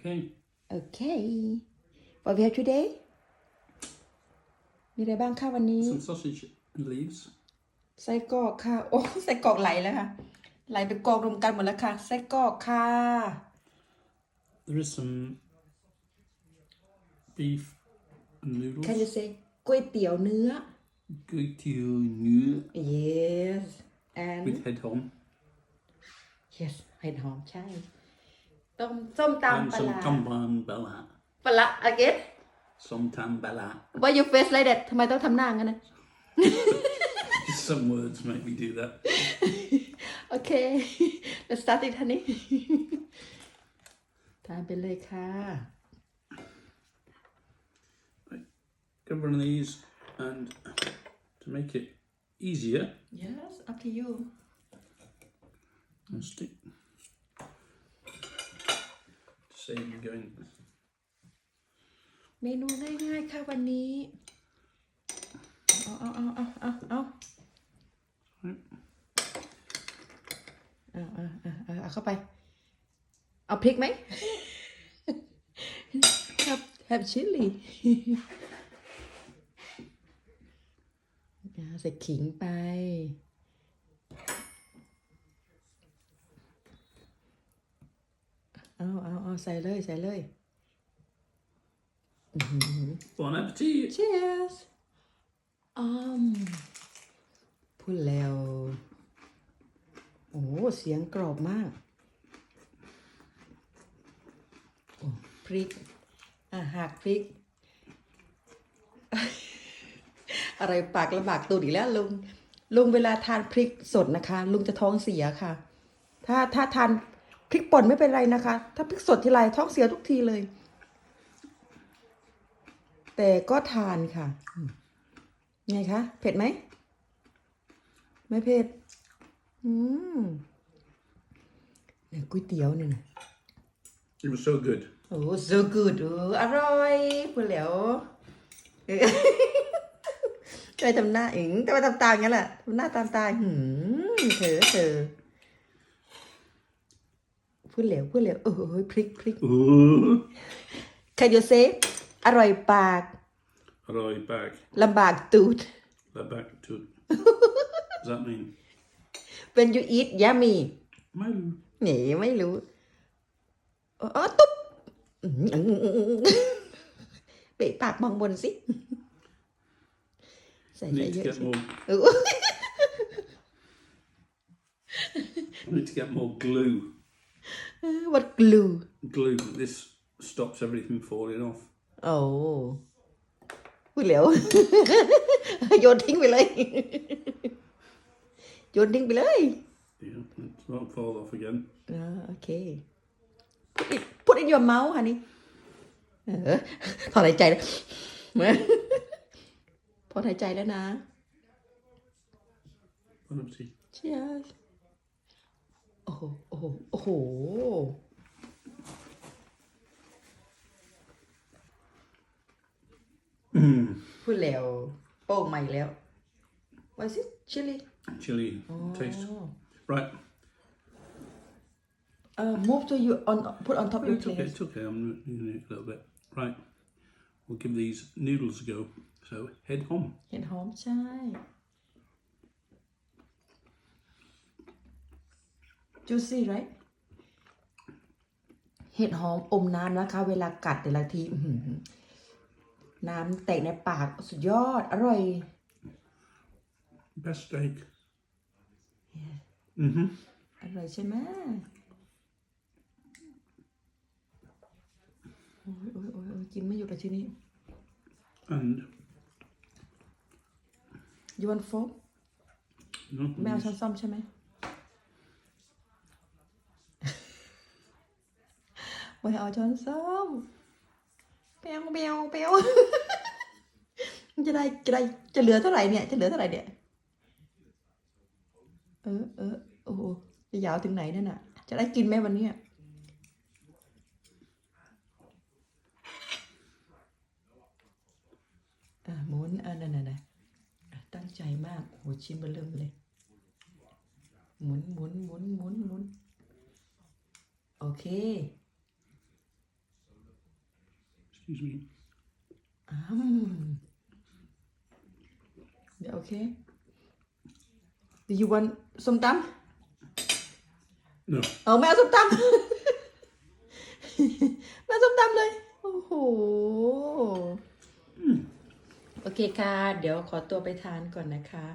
Okay. Okay what we have today มีอะไรบ้างคะวันนี้ Some sausage and leaves. ไส้กรอกค่ะ โอ้ไส้กรอกไหลแล้วค่ะ ไหลไปกรอกรวมกันหมดแล้วค่ะ ไส้กรอกค่ะ There is some beef and noodles. Can you say ก๋วยเตี๋ยวเนื้อ Goutillion yes and with head hom. yes เห็ดหอมใช่ ต้มส้ม And ตำปลา some ร้า tamban bella. ปลาร้า again Some tam bella. why you face like that ทำไมต้องทำหน้างั้นนะ Some words make me do that. โอเค let's start it honey ทานไปเลยค่ะ Get one of these and to make it easier, yes up to you I'll stick. To save you going. เมนูง่ายๆ ค่ะวันนี้ เอาเอาเอาเอาเอาเอา Right. เอาเอาเอาเอาเอาเข้าไป เอาพริกไหม have have chili อ่าใส่ขิงไป เอาเอาเอา ใส่เลยใส่เลย Bon appetit! Cheers อืมพูดแล้ว โอ้เสียงกรอบมากโอ้พริก อะหักพริก อะไรปากลำบากตูดอีกแล้วลุงลุงเวลาทานพริกสดนะคะ ลุงจะท้องเสียค่ะ ถ้าถ้าทาน พริกป่นไม่เป็นไรนะคะ ถ้าพริกสดทีไรท้องเสียทุกทีเลย แต่ก็ทานค่ะอืมไงคะ เผ็ดไหม ไม่เผ็ด อืมเนี่ยก๋วยเตี๋ยวเนี่ยนะ It was so good. โอ้ so good โอ้อร่อยพูดแล้วเออ ทำไมทำหน้าเองทำไมทำตาอย่างนั้นล่ะทำหน้าตามตาหืมเธอเธอ พูดแล้วพูดแล้วโอ้ยพริกพริก Ooh. Can you say อร่อยปาก Right back. ลำบากตูด That back to. Does that mean? When you eat yummy Moo. หนีไม่รู้เออตุ๊บอื้อหืออื้อหืออื้อหือเปะปากมองบนสิ ใส่ใจ Need เย to อะ get สิ more. เออ Need to get more glue. What glue Glue. This stops everything falling off. โอ้พูดแล้ว โยนทิ้งไปเลย โยนทิ้งไปเลย Yeah, it won't fall off again. อ่าโอเค put it put in your mouth ฮันนี่เออถอนหายใจแล้วเหมือนถอนหายใจแล้วนะ Bon appetit. Cheers โอ้โห โอ้โห โอ้โห พูดแล้วโป้งใหม่แล้ว Was it chili Chili taste. Right. uh, move to you on put on top your It's okay. plate It's okay. I'm using it a little bit. Right. We'll give these noodles a go. So head home. เห็นหอมใช่ juicy right เห็ดหอมอมน้ำนะคะ เวลากัดแต่ละทีอื้อหือน้ำแตกในปากสุดยอด อร่อย Best steak. Mhm. อร่อยใช่ไหมโอ้ยโอ้ยโอ้ยโอ้ยกินไม่หยุดเลยทีนี้ And you want fork no, ไม่เอาช้อนซ่อมใช่ไหม ไม่เอาช้อนซ่อมเปียวเปียวเปียวจะได้จะได้จะเหลือเท่าไหร่เนี่ย จะเหลือเท่าไหร่เนี่ย เออเออโอ้โหจะยาวถึงไหนนั่นน่ะ จะได้กินไหมวันนี้อะหมุนอะนั่นน่ะนะอะตั้งใจมาก โอ้โหชิ้นเบอร์เริ่มเลย หมุนหมุนหมุนหมุนหมุนโอเค Excuse me. อืมเดี๋ยวโอเค Do you want ส้มตำ No. เอาแม่เอาส้มตำ แม่เอาส้มตำเลย โอ้โห โอเคค่ะ เดี๋ยวขอตัวไปทานก่อนนะคะ